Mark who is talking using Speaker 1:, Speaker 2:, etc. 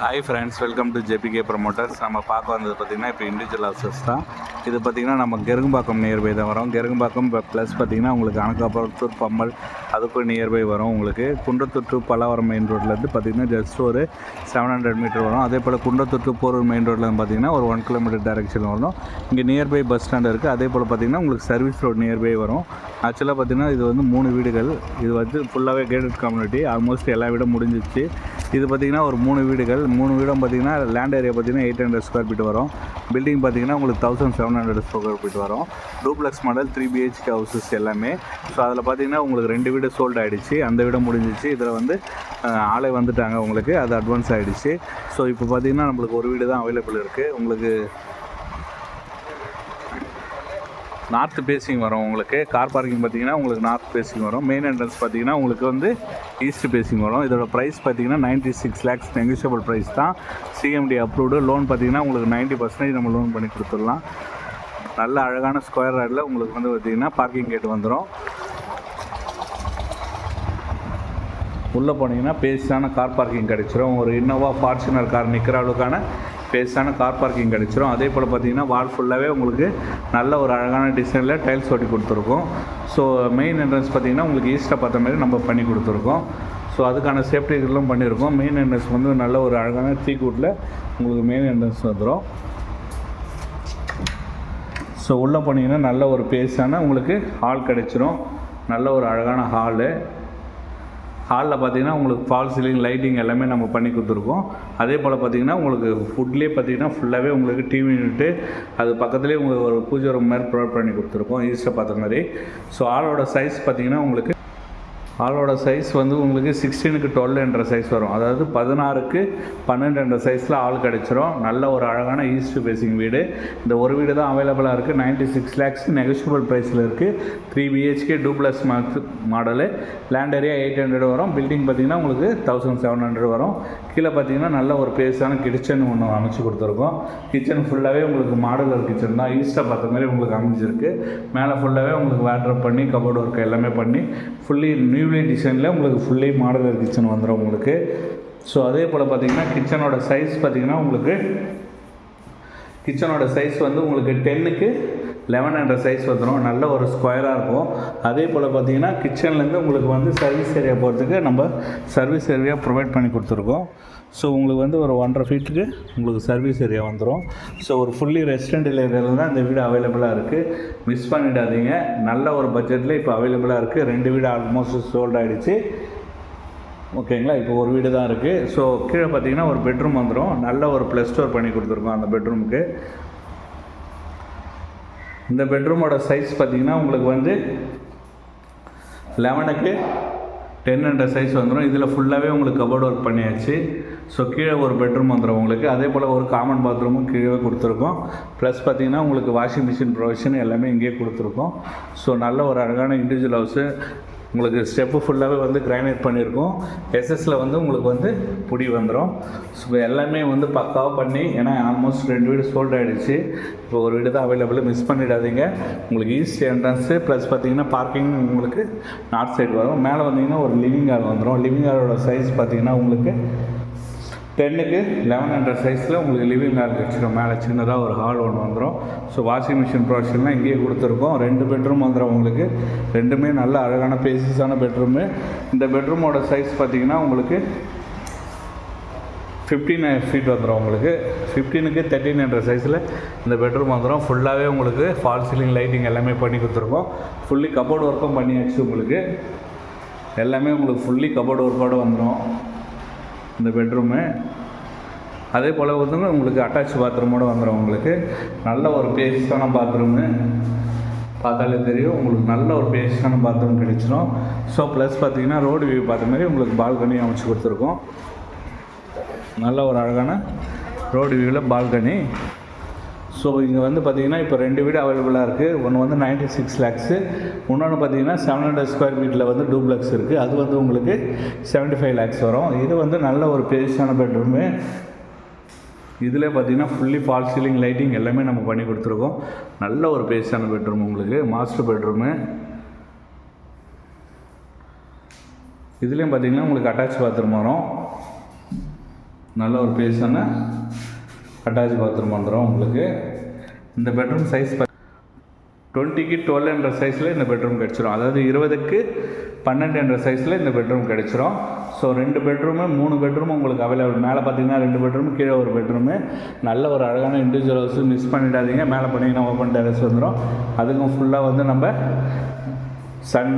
Speaker 1: Hi friends welcome to JBK promoters நம்ம பார்க்க வந்தது பார்த்திங்கன்னா இப்போ இண்டிவிஜுவல் ஹவுசஸ் தான். இது பார்த்திங்கன்னா நம்ம கெருங்கம்பாக்கம் நியர்பை தான் வரும். கெருங்கம்பாக்கம் ப்ளஸ் பார்த்திங்கன்னா உங்களுக்கு அணக்காபுரத்தூர் பம்மல் அதுக்கும் நியர்பை வரும் உங்களுக்கு. குன்றத்தூர் டு பல்லாவரம் மெயின் ரோட்லேருந்து பார்த்திங்கன்னா ஜஸ்ட் ஒரு செவன் ஹண்ட்ரட் மீட்டர் வரும். அதே போல் குன்றத்தூர் டு போரூர் மெயின் ரோட்லேருந்து பார்த்திங்கன்னா ஒரு ஒன் கிலோமீட்டர் டைரக்ஷன் வரும் இங்கே நியர்பை பஸ் ஸ்டாண்ட் இருக்குது அதே போல் பார்த்திங்கன்னா உங்களுக்கு சர்வீஸ் ரோட் நியர்பை வரும். ஆக்சுவலாக பார்த்திங்கன்னா இது வந்து மூணு வீடுகள். இது வந்து ஃபுல்லாகவே கேட்டட் கம்யூனிட்டி ஆல்மோஸ்ட் எல்லா வீடும் முடிஞ்சிச்சு இது பார்த்திங்கன்னா ஒரு மூணு வீடுகள். மூணு வீடும் பார்த்திங்கன்னா லேண்ட் ஏரியா பார்த்திங்கன்னா எயிட் ஹண்ட்ரட் ஸ்கொயர் ஃபீட் வரும். பில்டிங் பார்த்திங்கன்னா உங்களுக்கு thousand seven hundred square feet வரும். Duplex model three BHK houses எல்லாமே. ஸோ அதில் பார்த்திங்கன்னா உங்களுக்கு ரெண்டு வீடு சோல்ட் ஆகிடுச்சு அந்த வீடு முடிஞ்சிச்சு. இதில் வந்து ஆளே வந்துட்டாங்க உங்களுக்கு. அது அட்வான்ஸ் ஆகிடுச்சு ஸோ இப்போ பார்த்திங்கன்னா நம்மளுக்கு ஒரு வீடு தான் அவைலபிள் இருக்குது உங்களுக்கு நார்த் பேசிங் வரும் உங்களுக்கு. கார் பார்க்கிங் பார்த்தீங்கன்னா உங்களுக்கு நார்த் பேசிங் வரும். மெயின் என்ட்ரன்ஸ் பார்த்தீங்கன்னா உங்களுக்கு வந்து ஈஸ்ட் பேசிங் வரும். இதோட ப்ரைஸ் பார்த்தீங்கன்னா ninety six lakhs negotiable price தான் சிஎம்டி அப்ரூவ்டு லோன் பார்த்தீங்கன்னா உங்களுக்கு நைன்ட்டி பர்சன்டேஜ் நம்ம லோன் பண்ணி கொடுத்துடலாம். நல்ல அழகான ஸ்கொயர் யார்டில் உங்களுக்கு வந்து பார்த்தீங்கன்னா பார்க்கிங் கேட் வந்துடும் உள்ளே போனீங்கன்னா பேசியான கார் பார்க்கிங் கிடைச்சிரும். ஒரு இன்னோவா ஃபார்ச்சுனர் கார் நிற்கிற அளவுக்கான பேஸான கார் பார்க்கிங் கிடச்சிரும். அதே போல் பார்த்தீங்கன்னா வால் ஃபுல்லாகவே உங்களுக்கு நல்ல ஒரு அழகான டிசைனில் டைல்ஸ் ஒட்டி கொடுத்துருக்கோம். ஸோ மெயின் என்ட்ரன்ஸ் பார்த்தீங்கன்னா உங்களுக்கு ஈஸ்ட்டாக பார்த்த மாதிரி நம்ம பண்ணி கொடுத்துருக்கோம். ஸோ அதுக்கான சேஃப்டி இதெல்லாம் பண்ணியிருக்கோம் மெயின் என்ட்ரன்ஸ் வந்து நல்ல ஒரு அழகான தீக்கூட்டில் உங்களுக்கு மெயின் என்ட்ரன்ஸ் வந்துடும் ஸோ உள்ளே போனீங்கன்னா நல்ல ஒரு பேஸான உங்களுக்கு ஹால் கிடச்சிரும். நல்ல ஒரு அழகான ஹாலு ஹாலில் பார்த்தீங்கன்னா உங்களுக்கு ஃபால் சீலிங் லைட்டிங் எல்லாமே நம்ம பண்ணி கொடுத்துருக்கோம். அதே போல் பார்த்தீங்கன்னா உங்களுக்கு ஃபுட்லேயே பார்த்தீங்கன்னா ஃபுல்லாகவே உங்களுக்கு டிவி யூனிட்டு அது பக்கத்துலேயே உங்களுக்கு ஒரு பூஜை ரூம் மாதிரி ப்ரொவைட் பண்ணி கொடுத்துருக்கோம். ஈஸ்டர் பார்த்த மாதிரி. ஸோ ஆளோட சைஸ் பார்த்தீங்கன்னா உங்களுக்கு ஆளோட சைஸ் வந்து உங்களுக்கு சிக்ஸ்டீனுக்கு டுவெல் என்ற சைஸ் வரும். அதாவது பதினாறுக்கு பன்னெண்டு என்ற சைஸில் ஆள் கிடச்சிரும். நல்ல ஒரு அழகான ஈஸ்ட் ஃபேஸிங் வீடு. இந்த ஒரு வீடு தான் அவைலபிளாக இருக்குது நைன்ட்டி சிக்ஸ் லேக்ஸ் நெகஷியபிள் ப்ரைஸில் இருக்குது three BHK two plus marks model land area eight hundred வரும். பில்டிங் பார்த்தீங்கன்னா உங்களுக்கு தௌசண்ட் செவன் ஹண்ட்ரட் வரும். கீழே பார்த்தீங்கன்னா நல்ல ஒரு பேஸான கிச்சன் ஒன்று அமைச்சு கொடுத்துருக்கோம். கிச்சன் ஃபுல்லாகவே உங்களுக்கு மாடலர் கிச்சன் தான். ஈஸ்ட்டை பார்த்த மாதிரி உங்களுக்கு அமைஞ்சிருக்கு. மேலே ஃபுல்லாகவே உங்களுக்கு வேட்ரப் பண்ணி கபோர்டு ஒர்க் எல்லாமே பண்ணி ஃபுல்லி நியூ நியூலி டிசைனில் உங்களுக்கு ஃபுல்லி மாடலர் கிச்சன் வந்துடும் உங்களுக்கு. ஸோ அதே போல் பார்த்தீங்கன்னா கிச்சனோட சைஸ் பார்த்தீங்கன்னா உங்களுக்கு கிச்சனோட சைஸ் வந்து உங்களுக்கு டென்னுக்கு லெவன் என்ற சைஸ் வந்துடும் நல்ல ஒரு ஸ்கொயராக இருக்கும். அதே போல் பார்த்தீங்கன்னா கிச்சன்லேருந்து உங்களுக்கு வந்து சர்வீஸ் ஏரியா போகிறதுக்கு நம்ம சர்வீஸ் ஏரியா ப்ரொவைட் பண்ணி கொடுத்துருக்கோம். ஸோ உங்களுக்கு வந்து ஒரு ஒன்றரை ஃபீட்டுக்கு உங்களுக்கு சர்வீஸ் ஏரியா வந்துடும் ஸோ ஒரு ஃபுல்லி ரெசிடென்டல் ஏரியாவில் தான் இந்த வீடு அவைலபிளாக இருக்குது மிஸ் பண்ணிடாதீங்க. நல்ல ஒரு பட்ஜெட்டில் இப்போ அவைலபிளாக இருக்குது ரெண்டு வீடு ஆல்மோஸ்ட் சோல்ட் ஆகிடுச்சு ஓகேங்களா? இப்போ ஒரு வீடு தான் இருக்குது ஸோ கீழே பார்த்தீங்கன்னா ஒரு பெட்ரூம் வந்துடும் நல்ல ஒரு ப்ளஸ் ஸ்டோர் பண்ணி கொடுத்துருக்கோம் அந்த பெட்ரூமுக்கு இந்த பெட்ரூமோட சைஸ் பார்த்தீங்கன்னா உங்களுக்கு வந்து லெவனுக்கு டென் சைஸ் வந்துடும் இதில் ஃபுல்லாகவே உங்களுக்கு கபோர்ட் ஒர்க் பண்ணியாச்சு. ஸோ கீழே ஒரு பெட்ரூம் வந்துடும் உங்களுக்கு. அதே போல் ஒரு காமன் பாத்ரூமும் கீழே கொடுத்துருக்கோம். ப்ளஸ் பார்த்தீங்கன்னா உங்களுக்கு வாஷிங் மிஷின் ப்ரொவிஷன் எல்லாமே இங்கேயே கொடுத்துருக்கோம். ஸோ நல்ல ஒரு அழகான இண்டிவிஜுவல் ஹவுஸு உங்களுக்கு ஸ்டெப்பு ஃபுல்லாகவே வந்து கிரைனைட் பண்ணியிருக்கோம். எஸ்எஸில் வந்து உங்களுக்கு வந்து புடி வந்துடும் ஸோ எல்லாமே வந்து பக்காவாக பண்ணி ஏன்னா ஆல்மோஸ்ட் ரெண்டு வீடு சோல்ட் ஆகிடுச்சு இப்போ ஒரு வீடு தான் அவைலபிள் மிஸ் பண்ணிடாதீங்க. உங்களுக்கு ஈஸ்ட் என்ட்ரன்ஸு ப்ளஸ் பார்த்தீங்கன்னா பார்க்கிங் உங்களுக்கு நார்த் சைடு வரும். மேலே வந்தீங்கன்னா ஒரு லிவிங் ஹால் வந்துடும் லிவிங் ஹாலோட சைஸ் பார்த்தீங்கன்னா உங்களுக்கு டென்னுக்கு லெவன் ஹண்ட்ரட் சைஸில் உங்களுக்கு லிவிங் ஹால் கிடச்சிடும் மேலே சின்னதாக ஒரு ஹால் ஒன்று வந்துடும் ஸோ வாஷிங் மிஷின் ப்ரொடக்ஷன்லாம் இங்கேயே கொடுத்துருக்கோம். ரெண்டு பெட்ரூம் வந்துடும் உங்களுக்கு. ரெண்டுமே நல்ல அழகான பேசிஸான பெட்ரூமு இந்த பெட்ரூமோட சைஸ் பார்த்தீங்கன்னா உங்களுக்கு ஃபிஃப்டீன் ஃபீட் வந்துடும் உங்களுக்கு. ஃபிஃப்டீனுக்கு தேர்ட்டின் என்ற சைஸில் இந்த பெட்ரூம் வந்துடும் ஃபுல்லாகவே உங்களுக்கு ஃபால் சீலிங் லைட்டிங் எல்லாமே பண்ணி கொடுத்துருக்கோம். ஃபுல்லி கபோர்டு ஒர்க்கும் பண்ணியாச்சு உங்களுக்கு. எல்லாமே உங்களுக்கு ஃபுல்லி கபோர்டு ஒர்க்கோடு வந்துடும் இந்த பெட்ரூமு அதே போல் வந்து உங்களுக்கு அட்டாச் பாத்ரூமோடு வந்துடும் உங்களுக்கு. நல்ல ஒரு பேஸான பாத்ரூமு பார்த்தாலே தெரியும் உங்களுக்கு நல்ல ஒரு பேஸான பாத்ரூம் கிடைச்சிரும். ஸோ ப்ளஸ் பார்த்தீங்கன்னா ரோடு வியூ பார்த்த மாதிரி உங்களுக்கு பால்கனி அமைச்சு கொடுத்துருக்கோம். நல்ல ஒரு அழகான ரோடு வியூவில் பால்கனி ஸோ இங்கே வந்து பார்த்திங்கன்னா இப்போ ரெண்டு வீடு அவைலபிளாக இருக்குது ஒன்று வந்து நைன்ட்டி சிக்ஸ் லேக்ஸு இன்னொன்று பார்த்தீங்கன்னா செவன் ஹண்ட்ரட் ஸ்கொயர் ஃபீட்டில் வந்து டூப்ளெக்ஸ் இருக்குது அது வந்து உங்களுக்கு செவன்ட்டி ஃபைவ் லேக்ஸ் வரும். இது வந்து நல்ல ஒரு பெருசான பெட்ரூமு இதில் பார்த்தீங்கன்னா ஃபுல்லி ஃபால் சீலிங் லைட்டிங் எல்லாமே நம்ம பண்ணி கொடுத்துருக்கோம். நல்ல ஒரு பேஸான பெட்ரூம் உங்களுக்கு. மாஸ்டர் பெட்ரூமு இதுலேயும் பார்த்தீங்கன்னா உங்களுக்கு அட்டாச் பாத்ரூம் வரும். நல்ல ஒரு பெருசான அட்டாச் பாத்ரூம் வந்துடும் உங்களுக்கு. இந்த பெட்ரூம் சைஸ் டுவெண்ட்டிக்கு டுவெல் என்ற சைஸில் இந்த பெட்ரூம் கிடச்சிரும். அதாவது இருபதுக்கு பன்னெண்டு என்ற சைஸில் இந்த பெட்ரூம் கிடச்சிரும். ஸோ ரெண்டு பெட்ரூமு மூணு பெட்ரூம் உங்களுக்கு அவைலபிள் மேலே பார்த்தீங்கன்னா ரெண்டு பெட்ரூம் கீழே ஒரு பெட்ரூமு நல்ல ஒரு அழகான இண்டிவிஜுவல் ஹவுஸ் மிஸ் பண்ணிடாதீங்க. மேலே பண்ணிங்கன்னா ஓப்பன் டெரஸ் வந்துடும் அதுக்கும் ஃபுல்லாக வந்து நம்ம சன்